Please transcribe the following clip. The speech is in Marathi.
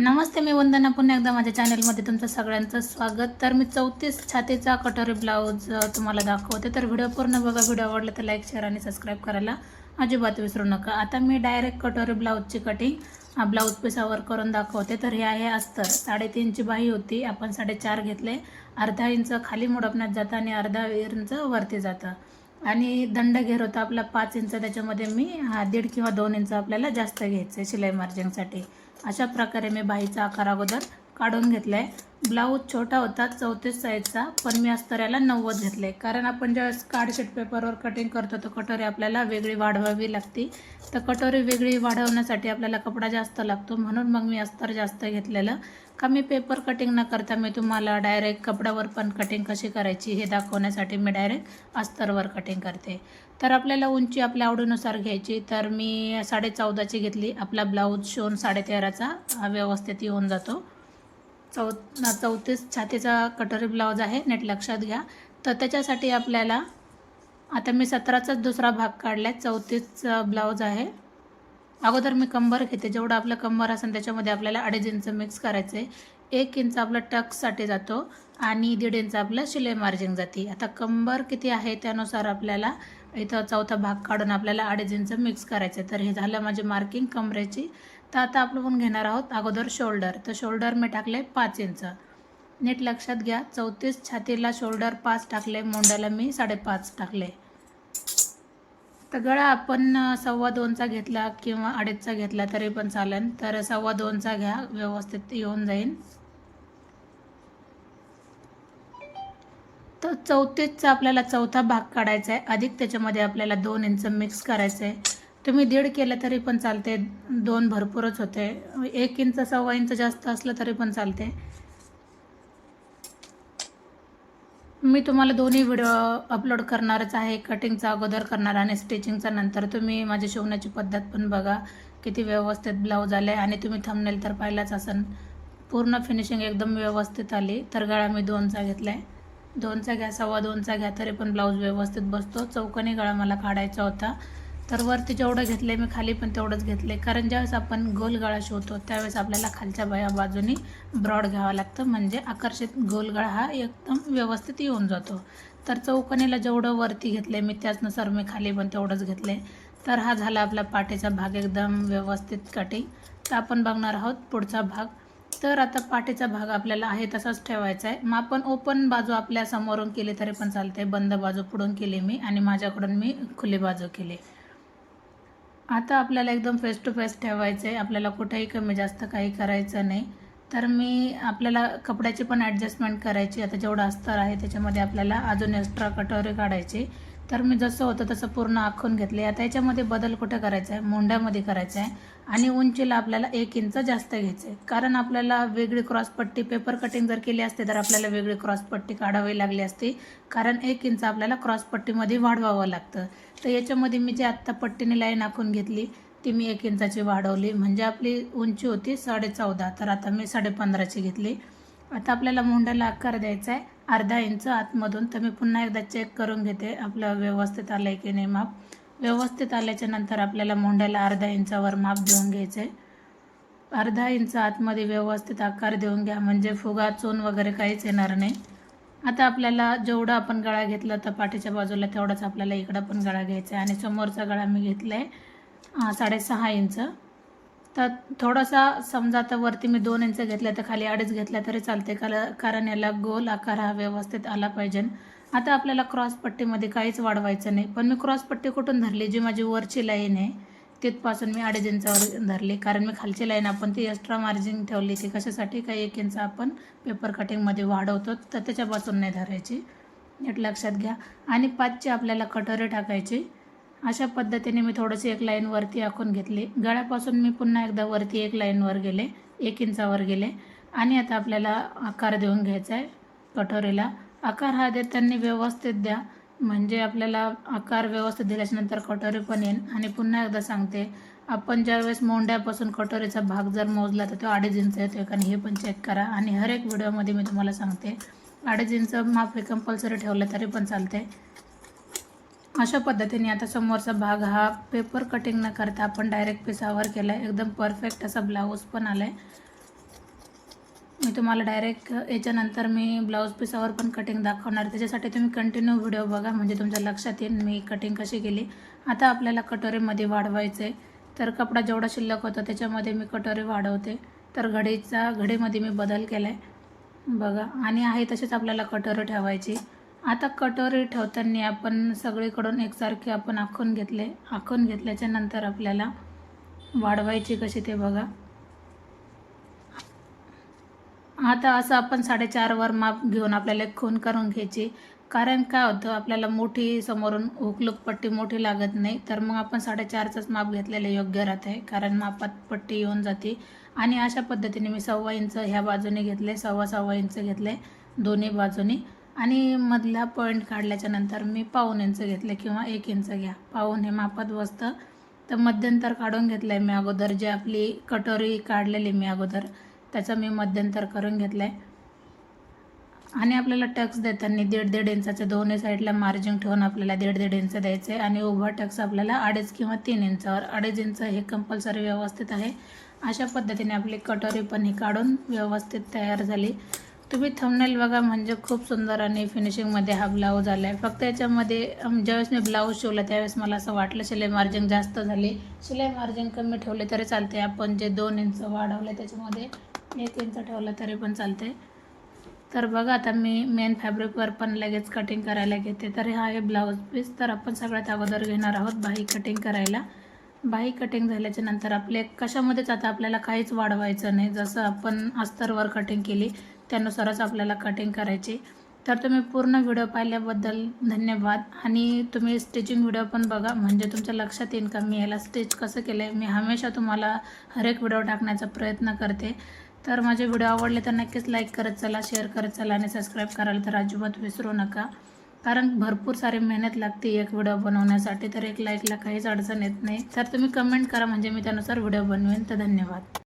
नमस्ते मी वंदना. पुन्हा एकदा माझ्या चॅनलमध्ये तुमचं सगळ्यांचं स्वागत. तर मी चौतीस छातीचा कटोरी ब्लाऊज तुम्हाला दाखवते. तर व्हिडिओ पूर्ण बघा. व्हिडिओ आवडला तर लाईक शेअर आणि सबस्क्राईब करायला अजिबात विसरू नका. आता मी डायरेक्ट कटोरी ब्लाऊजची कटिंग ब्लाऊज पिसावर करून दाखवते. तर हे आहे अस्तर. साडेतीनची बाही होती. आपण साडेचार घेतले. अर्धा इंच खाली मुडपण्यात जातं आणि अर्धा इंच वरती जातं. आणि दंड घेर होता आपला पाच इंच त्याच्यामध्ये मी हा दीड किंवा दोन इंच आपल्याला जास्त घ्यायचं आहे शिलाई मार्जिंगसाठी अशा प्रकारे मी बाईचा आकार अगोदर काढून घेतला आहे ब्लाऊज छोटा होता चौतीस साईजचा पण मी अस्तऱ्याला नव्वद घेतलं आहे कारण आपण ज्यावेळेस कार्डशीट पेपरवर कटिंग करतो तर कटोरी आपल्याला वेगळी वाढवावी लागते. तर कटोरी वेगळी वाढवण्यासाठी आपल्याला कपडा जास्त लागतो. म्हणून मग मी अस्तर जास्त घेतलेलं. का मी पेपर कटिंग न करता मी तुम्हाला डायरेक्ट कपड्यावर पण कटिंग कशी करायची हे दाखवण्यासाठी मी डायरेक्ट अस्तरवर कटिंग करते. तर आपल्याला उंची आपल्या आवडीनुसार घ्यायची. तर मी साडे चौदाची घेतली. आपला ब्लाऊज शिवून साडेतेराचा व्यवस्थित येऊन जातो. चौ चौतीस छातीचा कटोरी ब्लाऊज आहे नेट लक्षात घ्या. तर त्याच्यासाठी आपल्याला आता मी सतराचाच दुसरा भाग काढला आहे चौतीसचा ब्लाऊज आहे. अगोदर मी कंबर घेते जेवढं आपलं कंबर असेल त्याच्यामध्ये आपल्याला अडीच इंच मिक्स करायचं आहे एक इंच आपलं टक्ससाठी जातो आणि दीड इंच आपलं शिलाई मार्जिंग जाते. आता कंबर किती आहे त्यानुसार आपल्याला इथं चौथा भाग काढून आपल्याला अडीच इंच मिक्स करायचं आहे तर हे झालं माझी मार्किंग कमरेची तर आता आपण घेणार आहोत अगोदर शोल्डर. तर शोल्डर मी टाकले पाच इंच. नीट लक्षात घ्या चौतीस छातीला शोल्डर पाच टाकले मोंड्याला मी साडेपाच टाकले. तर गळा आपण सव्वा दोनचा घेतला किंवा अडीचचा घेतला तरी पण चालेल. तर सव्वा दोनचा घ्या व्यवस्थित येऊन जाईल तर चौतीसचा आपल्याला चौथा भाग काढायचा आहे. अधिक त्याच्यामध्ये आपल्याला दोन इंच मिक्स करायचं आहे. तुम्ही दीड केलं तरी पण चालते. दोन भरपूरच होते. एक इंच सव्वा इंच जास्त असलं तरी पण चालते. मी तुम्हाला दोन्ही व्हिडिओ अपलोड करणारच आहे. कटिंगचा अगोदर करणार आणि स्टिचिंगचा नंतर. तुम्ही माझी शिवण्याची पद्धत पण बघा. किती व्यवस्थित ब्लाऊज आले आणि तुम्ही थंबनेल तर पाहिलाच असन. पूर्ण फिनिशिंग एकदम व्यवस्थित आली. तर गळा मी दोनचा घेतला आहे दोनचा घ्या सव्वा दोनचा घ्या तरी पण ब्लाऊज व्यवस्थित बसतो. चौकनी गळा मला काढायचा होता. तर वरती जेवढं घेतलं आहे मी खाली पण तेवढंच घेतले कारण ज्यावेळेस आपण गोल गळा शिवतो त्यावेळेस आपल्याला खालच्या बाया बाजूनी ब्रॉड घ्यावं लागतं. म्हणजे आकर्षित गोल गळा हा एकदम व्यवस्थित येऊन जातो. तर चौकणीला जेवढं वरती घेतले मी त्याचनुसार मी खाली पण तेवढंच घेतले तर हा झाला आपला पाठीचा भाग एकदम व्यवस्थित कटिंग तर आपण बघणार आहोत पुढचा भाग. तर आता पाठीचा भाग आपल्याला आहे तसाच ठेवायचा आहे मग आपण ओपन बाजू आपल्या समोरून केली तरी पण चालते बंद बाजू पुढून केली मी आणि माझ्याकडून मी खुली बाजू केली. आता आपल्याला एकदम फेस टू फेस ठेवायचं आहे आपल्याला कुठेही कमी जास्त काही करायचं नाही. तर मी आपल्याला कपड्याची पण ॲडजस्टमेंट करायची. आता जेवढं अस्तर आहे त्याच्यामध्ये आपल्याला अजून एक्स्ट्रा कटोरी काढायची. तर मी जसं होतं तसं पूर्ण आखून घेतले. आता याच्यामध्ये बदल कुठे करायचा आहे? मोंढ्यामध्ये करायचा आहे. आणि उंचीला आपल्याला एक इंच जास्त घ्यायचं आहे कारण आपल्याला वेगळी क्रॉसपट्टी पेपर कटिंग जर केली असते तर आपल्याला वेगळी क्रॉसपट्टी काढावी लागली असती. कारण एक इंच आपल्याला क्रॉसपट्टीमध्ये वाढवावं लागतं. तर याच्यामध्ये मी जी आत्ता पट्टीने लाईन आखून घेतली ती मी एक इंचाची वाढवली. म्हणजे आपली उंची होती साडे चौदा तर आता मी साडे पंधराची घेतली. आता आपल्याला मुंड्याला आकार द्यायचा आहे. अर्धा इंच आतमधून तर मी पुन्हा एकदा चेक करून घेते. आपलं व्यवस्थित आलं आहे की नाही माप? व्यवस्थित आल्याच्यानंतर आपल्याला मोंड्याला अर्धा इंचावर माप देऊन घ्यायचं आहे अर्धा इंच आतमध्ये व्यवस्थित आकार देऊन घ्या म्हणजे फुगा चून वगैरे काहीच येणार नाही. आता आपल्याला जेवढं आपण गळा घेतला तर पाठीच्या बाजूला तेवढाच आपल्याला इकडं पण गळा घ्यायचा आहे आणि समोरचा गळा मी घेतला आहे साडेसहा इंच. तर थोडासा समजा आता वरती मी दोन इंच घेतल्या तर खाली अडीच घेतल्या तरी चालते कारण कारण याला गोल आकार हा व्यवस्थित आला पाहिजे. आता आपल्याला क्रॉसपट्टीमध्ये काहीच वाढवायचं नाही. पण मी क्रॉसपट्टी कुठून धरली? जी माझी वरची लाईन आहे तिथपासून मी अडीच इंचावर धरली. कारण मी खालची लाईन आपण ती एक्स्ट्रा मार्जिन ठेवली ती कशासाठी? काही एक इंच आपण पेपर कटिंगमध्ये वाढवतो तर त्याच्यापासून नाही धरायची. नीट लक्षात घ्या. आणि पाचची आपल्याला कटोरी टाकायची. अशा पद्धतीने मी थोडंशी एक लाईन वरती आखून घेतली. गळ्यापासून मी पुन्हा एकदा वरती एक लाईनवर गेले एक इंचावर गेले. आणि आता आपल्याला आकार देऊन घ्यायचा आहे कटोरीला आकार हा देताना व्यवस्थित द्या. म्हणजे आपल्याला आकार व्यवस्थित दिल्याच्यानंतर कटोरी पण येईल आणि पुन्हा एकदा सांगते आपण ज्यावेळेस मोंड्यापासून कटोरीचा भाग जर मोजला तर तो अडीच इंच येतो कारण हे पण चेक करा. आणि हर एक व्हिडिओमध्ये मी तुम्हाला सांगते अडीच इंच माप हे कंपल्सरी ठेवलं तरी पण चालते अशा पद्धतीने आता समोरचा भाग हा पेपर कटिंग न करता आपण डायरेक्ट पिसावर केला आहे एकदम परफेक्ट असा ब्लाऊज पण आला आहे मी तुम्हाला डायरेक्ट याच्यानंतर मी ब्लाऊज पिसावर पण कटिंग दाखवणार. त्याच्यासाठी तुम्ही कंटिन्यू व्हिडिओ बघा. म्हणजे तुमच्या लक्षात येईल मी कटिंग कशी केली. आता आपल्याला कटोरीमध्ये वाढवायचं आहे तर कपडा जेवढा शिल्लक होता त्याच्यामध्ये मी कटोरी वाढवते. तर घडीचा घडीमध्ये मी बदल केला आहे बघा. आणि आहे तसेच आपल्याला कटोरी ठेवायची. आता कटोरी ठेवताना आपण सगळीकडून एकसारखे आपण आखून घेतले. आखून घेतल्याच्या नंतर आपल्याला वाढवायची कशी ते बघा. आता असं आपण साडेचारवर माप घेऊन आपल्याला एक खून करून घ्यायची. कारण काय होतं आपल्याला मोठी समोरून हुकलूक पट्टी मोठी लागत नाही. तर मग आपण साडेचारचंच माप घेतलेलं योग्य राहत आहे कारण मापात पट्टी येऊन जाते. आणि अशा पद्धतीने मी सव्वा इंच ह्या बाजूने घेतले सव्वा सव्वा इंच घेतले दोन्ही बाजूनी. आणि मधला पॉईंट काढल्याच्या नंतर मी पाऊन इंच घेतलं किंवा एक इंच घ्या. पाऊन हे मापात बसतं. तर मध्यंतर काढून घेतलं आहे मी अगोदर. जे आपली कटोरी काढलेली मी अगोदर त्याचं मी मध्यंतर करून घेतलं आहे आणि आपल्याला टक्स देताना दीड दीड इंचाचं दोन्ही साईडला मार्जिन ठेवून आपल्याला दीड दीड इंच द्यायचे आणि उभा टक्स आपल्याला अडीच किंवा तीन इंचावर. अडीच इंच हे कंपल्सरी व्यवस्थित आहे. अशा पद्धतीने आपली कटोरी पण ही काढून व्यवस्थित तयार झाली. तुम्ही थंबनेल बघा म्हणजे खूप सुंदर आणि फिनिशिंगमध्ये हा ब्लाऊज आला आहे फक्त याच्यामध्ये ज्यावेळेस मी ब्लाऊज शिवला त्यावेळेस मला असं वाटलं शिलाई मार्जिन जास्त झाली. शिलाई मार्जिन कमी ठेवले तरी चालते आपण जे दोन इंच वाढवलं त्याच्यामध्ये एक इंच ठेवलं तरी पण चालते तर बघा आता मी मेन फॅब्रिकवर पण लगेच कटिंग करायला घेते. तर हा आहे ब्लाऊज पीस तर आपण सगळ्यात अगोदर घेणार आहोत बाही कटिंग करायला. बाही कटिंग झाल्याच्यानंतर आपले कशामध्येच आता आपल्याला काहीच वाढवायचं नाही. जसं आपण अस्तरवर कटिंग केली त्यानुसारच आपल्याला कटिंग करायची. तर तुम्ही पूर्ण व्हिडिओ पाहिल्याबद्दल धन्यवाद. आणि तुम्ही स्टिचिंग व्हिडिओ पण बघा. म्हणजे तुमच्या लक्षात येईल का मी याला स्टिच कसं केलं आहे मी हमेशा तुम्हाला हर एक व्हिडिओ टाकण्याचा प्रयत्न करते. तर माझे व्हिडिओ आवडले तर नक्कीच लाईक करत चला शेअर करत चला आणि सबस्क्राईब करायला तर अजिबात विसरू नका. कारण भरपूर सारी मेहनत लागते एक व्हिडिओ बनवण्यासाठी. तर एक लाईकला काहीच अडचण येत नाही. तर तुम्ही कमेंट करा. म्हणजे मी त्यानुसार व्हिडिओ बनवेन. तर धन्यवाद.